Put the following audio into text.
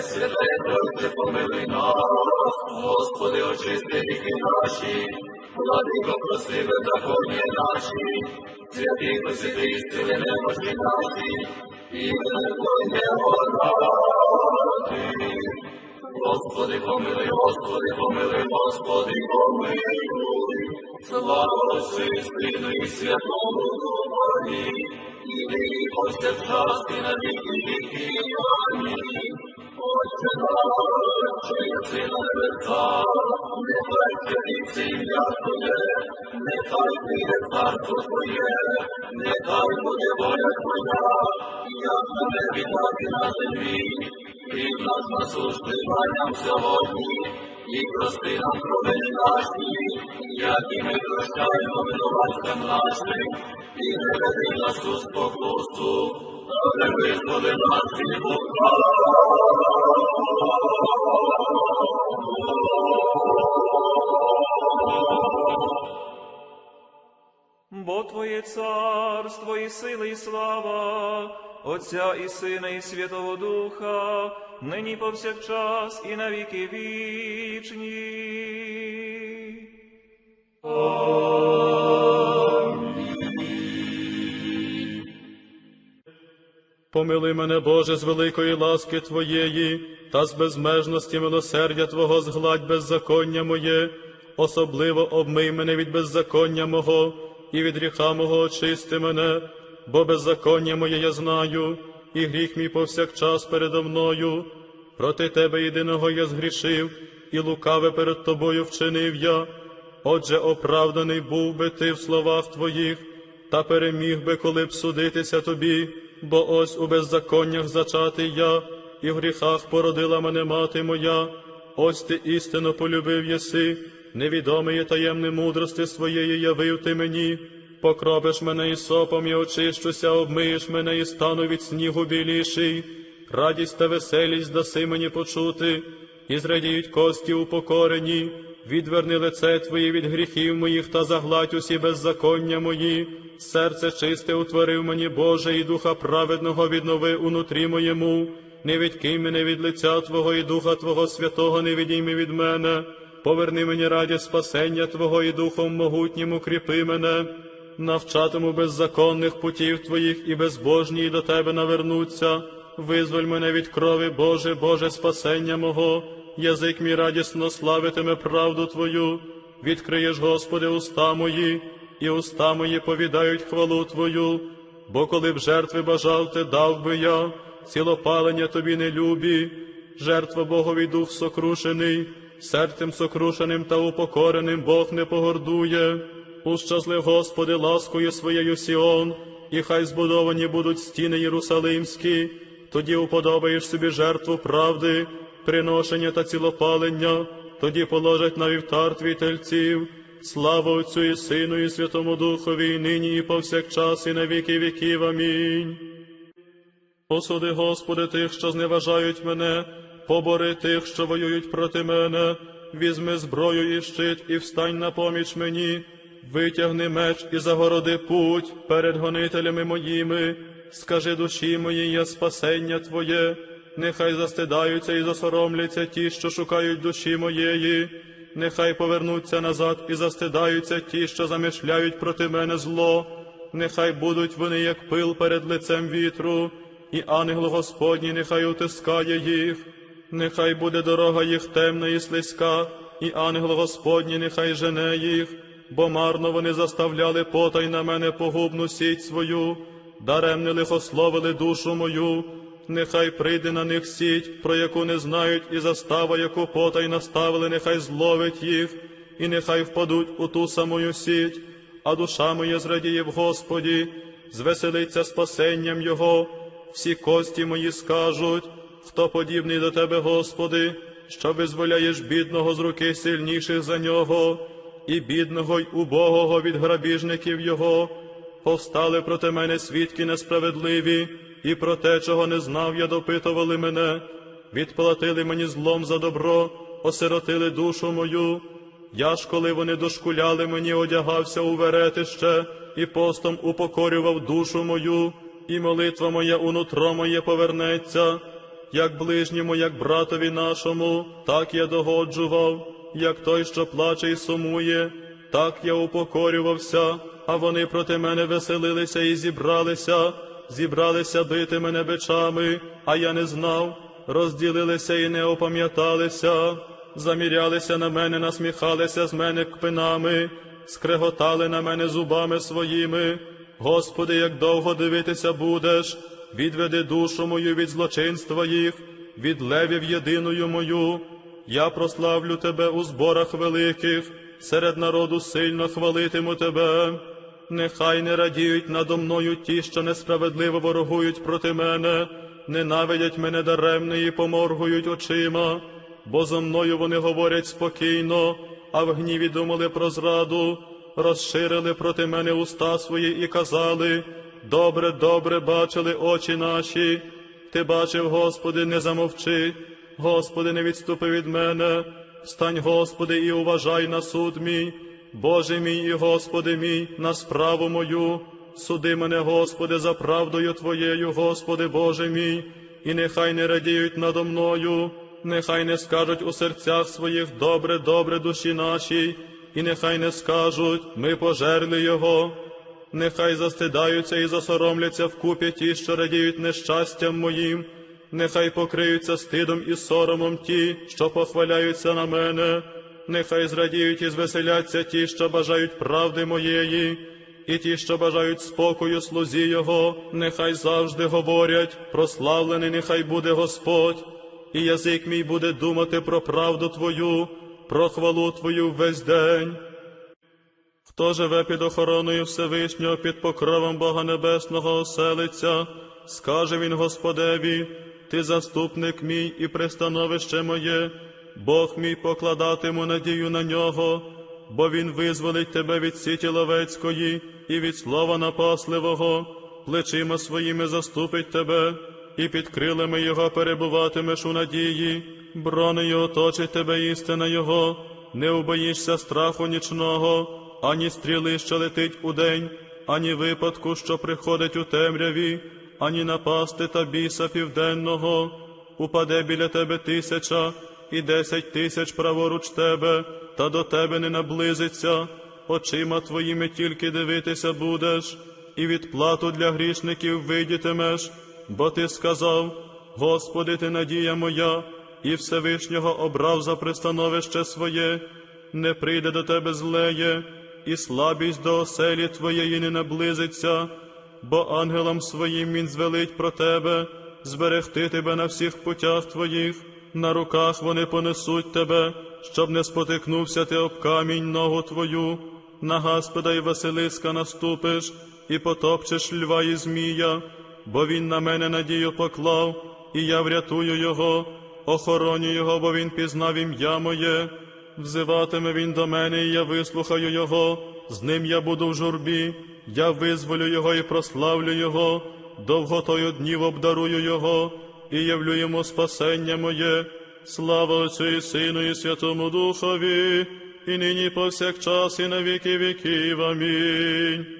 Пресвятая Тройце, помилуй нас, Господи, очисти ріки наші, Владико, прости беззаконня наші, святий посвяти істини немощі наші, і не ради. Господи, помилуй, Господи, помилуй, Господи, помилуй. Слава Сину і Святому Духові, і нині повсякчас і на віки віків. Амінь. Нехай прийде царство Твоє, нехай буде воля Твоя, як на небі, так і на землі. Хліб наш насущний дай нам сьогодні, і прости нам провини наші, як і ми прощаємо винуватцям і не веди нас у спокусу, але визволи нас Бо Твоє царство і сила, і слава, Отця і Сина, і Святого Духа, нині повсякчас і навіки вічні. Помилуй мене, Боже, з великої ласки Твоєї, та з безмежності милосердя Твого згладь беззаконня моє, особливо обмий мене від беззаконня мого, і від гріха мого очисти мене, бо беззаконня моє я знаю, і гріх мій повсякчас передо мною. Проти Тебе єдиного я згрішив, і лукаве перед Тобою вчинив я. Отже, оправданий був би ти в словах Твоїх, та переміг би, коли б судитися тобі, бо ось у беззаконнях зачатий я, і в гріхах породила мене мати моя. Ось ти істинно полюбив єси, невідоме є таємне мудрости своєї явив ти мені. Покропиш мене і сопом, і очищуся, обмиєш мене і стану від снігу біліший. Радість та веселість даси мені почути, і зрадіють кості упокорені, відверни лице Твоє від гріхів моїх та загладь усі беззаконня мої. Серце чисте утворив мені, Боже, і духа праведного віднови унутрі моєму. Не відкинь мене від лиця Твого і Духа Твого Святого, не відійми від мене. Поверни мені радість спасення Твого і Духом могутнім укріпи мене. Навчатиму беззаконних путів Твоїх і безбожні і до Тебе навернуться. Визволь мене від крові, Боже, Боже, спасення мого, язик мій радісно славитиме правду Твою. Відкриєш, Господи, уста мої, і уста мої повідають хвалу Твою, бо коли б жертви бажав, ти дав би я, цілопалення тобі не любі, жертва Богові дух сокрушений, серцем сокрушеним та упокореним Бог не погордує. Ущаслив, Господи, ласкою своєю Сіон, і хай збудовані будуть стіни Єрусалимські, тоді уподобаєш собі жертву правди, приношення та цілопалення, тоді положать на вівтар твій тельців. Слава Отцю і Сину, і Святому Духові, і нині, і повсякчас, і на віки віків. Амінь. Осуди, Господи, тих, що зневажають мене, побори тих, що воюють проти мене, візьми зброю і щит, і встань на поміч мені, витягни меч і загороди путь перед гонителями моїми, скажи душі моїй, я спасення Твоє, нехай застидаються і засоромляться ті, що шукають душі моєї, нехай повернуться назад і застидаються ті, що замишляють проти мене зло, нехай будуть вони, як пил перед лицем вітру, і ангел Господній нехай утискає їх, нехай буде дорога їх темна і слизька, і ангел Господній нехай жене їх, бо марно вони заставляли потай на мене погубну сіть свою, даремне лихословили душу мою, нехай прийде на них сіть, про яку не знають, і застава, яку потай наставили, нехай зловить їх, і нехай впадуть у ту самую сіть, а душа моя зрадіє в Господі, звеселиться спасенням Його, всі кості мої скажуть, хто подібний до Тебе, Господи, що визволяєш бідного з руки сильніших за нього, і бідного й убогого від грабіжників Його. Повстали проти мене свідки несправедливі, і про те, чого не знав, я допитували мене, відплатили мені злом за добро, осиротили душу мою. Я ж, коли вони дошкуляли мені, одягався у веретище, і постом упокорював душу мою, і молитва моя у нутро моє повернеться. як ближньому, як братові нашому, так я догоджував, як той, що плаче і сумує, так я упокорювався, а вони проти мене веселилися і зібралися, зібралися бити мене бичами, а я не знав, розділилися і не опам'яталися, замірялися на мене, насміхалися з мене кпинами, скреготали на мене зубами своїми. Господи, як довго дивитися будеш, відведи душу мою від злочинства їх, від левів єдиною мою. Я прославлю тебе у зборах великих, серед народу сильно хвалитиму тебе. Нехай не радіють надо мною ті, що несправедливо ворогують проти мене, ненавидять мене даремно і поморгують очима, бо зо мною вони говорять спокійно, а в гніві думали про зраду, розширили проти мене уста свої і казали, добре, добре бачили очі наші. Ти бачив, Господи, не замовчи, Господи, не відступи від мене. Встань, Господи, і уважай на суд мій, Боже мій і Господи мій, на справу мою. Суди мене, Господи, за правдою Твоєю, Господи Боже мій, і нехай не радіють надо мною, нехай не скажуть у серцях своїх добре, добре душі нашій, і нехай не скажуть, ми пожерли Його. Нехай застидаються і засоромляться вкупі ті, що радіють нещастям моїм, нехай покриються стидом і соромом ті, що похваляються на мене, нехай зрадіють і звеселяться ті, що бажають правди моєї, і ті, що бажають спокою слузі Його, нехай завжди говорять, прославлений нехай буде Господь, і язик мій буде думати про правду Твою, про хвалу Твою весь день. Хто живе під охороною Всевишнього, під покровом Бога Небесного оселиться, скаже він Господеві, Ти заступник мій і пристановище моє, Бог мій покладатиму надію на нього, бо Він визволить тебе від сіті ловецької і від слова напасливого, плечима своїми заступить тебе, і під крилами Його перебуватимеш у надії, бронею оточить тебе істина Його, не убоїшся страху нічного ані стріли, що летить удень, ані випадку, що приходить у темряві, ані напасти та біса південного, упаде біля тебе тисяча і десять тисяч праворуч тебе, та до тебе не наблизиться, очима твоїми тільки дивитися будеш, і відплату для грішників видітимеш, бо ти сказав, Господи, ти надія моя, і Всевишнього обрав за пристановище своє, не прийде до тебе злеє, і слабість до оселі твоєї не наблизиться, бо ангелам своїм він звелить про тебе, зберегти тебе на всіх путях твоїх, на руках вони понесуть тебе, щоб не спотикнувся ти об камінь ногу твою, на Господа й Василиска наступиш, і потопчеш льва і змія, бо він на мене надію поклав, і я врятую його, охороню його, бо він пізнав ім'я моє. Взиватиме він до мене, і я вислухаю його, з ним я буду в журбі, я визволю його і прославлю його, довготою днів обдарую його, і явлю йому спасення моє. Слава Отцю і Сину, і Святому Духові, і нині повсякчас, і на віки віків. Амінь.